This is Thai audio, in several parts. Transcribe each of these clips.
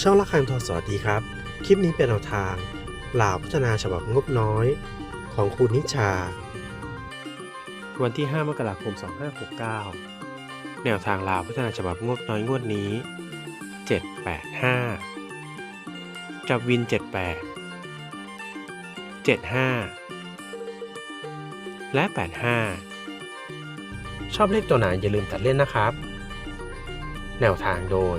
ช่องละคังทอสอดีครับ คลิปนี้เป็นแนวทางลาวพัฒนาฉบับงบน้อย ของคุณนิชา วันที่ 5 มกราคม 2569 แนวทางลาวพัฒนาฉบับงบน้อยงวดนี้ 785 จับวิน 78 75 และ 85 ชอบเลขตัวไหนอย่าลืมตัดเล่นนะครับ แนวทางโดย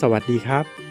สวัสดีครับ